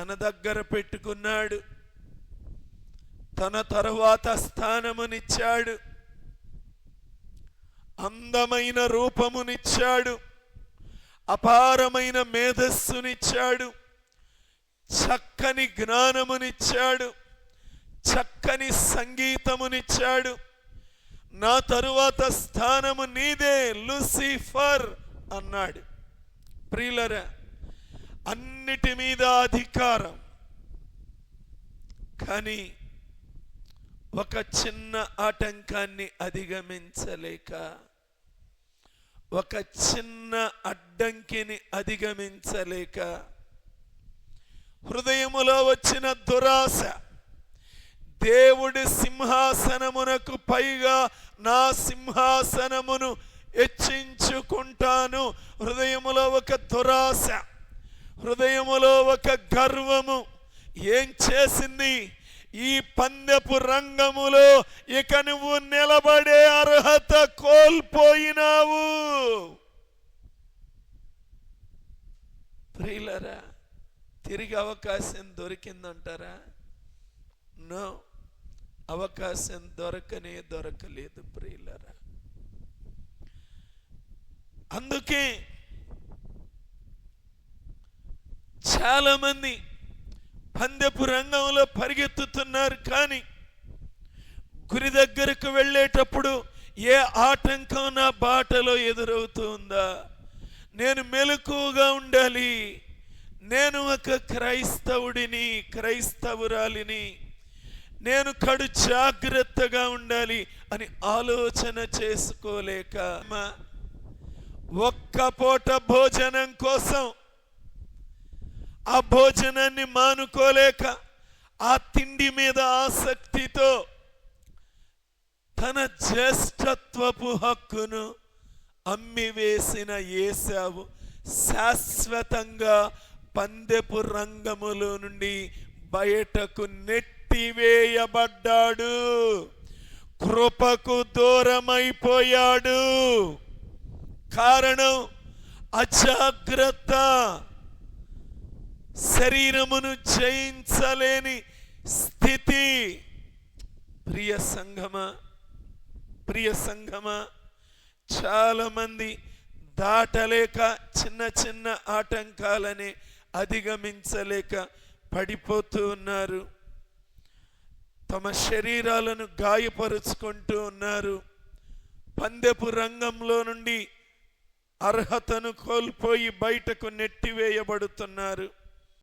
తన దగ్గర పెట్టుకున్నాడు. తన తరువాత స్థానమునిచ్చాడు. అందమైన రూపమునిచ్చాడు. అపారమైన మేధస్సునిచ్చాడు. చక్కని జ్ఞానమునిచ్చాడు. చక్కని సంగీతమునిచ్చాడు. నా తరువాత స్థానము నీదే లూసిఫర్ అన్నాడు. ప్రియులరా అన్నిటి మీద అధికారం. కానీ ఒక చిన్న ఆటంకాన్ని అధిగమించలేక ఒక చిన్న అడ్డంకిని అధిగమించలేక హృదయములో వచ్చిన దురాశ దేవుడి సింహాసనమునకు పైగా నా సింహాసనమును హెచ్చించుకుంటాను. హృదయములో ఒక దురాశ హృదయములో ఒక గర్వము. ఏం చేసింది? ఈ పందెపు రంగములో ఇక నువ్వు నిలబడే అర్హత కోల్పోయినావు. ప్రియులరా తిరిగి అవకాశం దొరికిందంటారా? నో అవకాశం దొరకనే దొరకలేదు ప్రియులరా. అందుకే చాలామంది పందెపు రంగంలో పరిగెత్తుతున్నారు కానీ గురి దగ్గరకు వెళ్ళేటప్పుడు ఏ ఆటంకం నా బాటలో ఎదురవుతుందా నేను మెలకువగా ఉండాలి. నేను ఒక క్రైస్తవుడిని క్రైస్తవురాలిని. నేను కడు జాగ్రత్తగా ఉండాలి అని ఆలోచన చేసుకోలేక ఒక్క పూట భోజనం కోసం ఆ భోజనాన్ని మానుకోలేక ఆ తిండి మీద ఆసక్తితో తన జ్యేష్ఠత్వపు హక్కును అమ్మివేసిన ఏసావు శాశ్వతంగా పందెపు రంగములో నుండి బయటకు నెట్టివేయబడ్డాడు. కృపకు దూరమైపోయాడు. కారణం అజాగ్రత్త. శరీరమును జయించలేని స్థితి. ప్రియ సంఘమ ప్రియ సంఘమ చాలామంది దాటలేక చిన్న చిన్న ఆటంకాలని అధిగమించలేక పడిపోతూ ఉన్నారు. తమ శరీరాలను గాయపరుచుకుంటూ ఉన్నారు. పందెపు రంగంలో నుండి అర్హతను కోల్పోయి బయటకు నెట్టివేయబడుతున్నారు.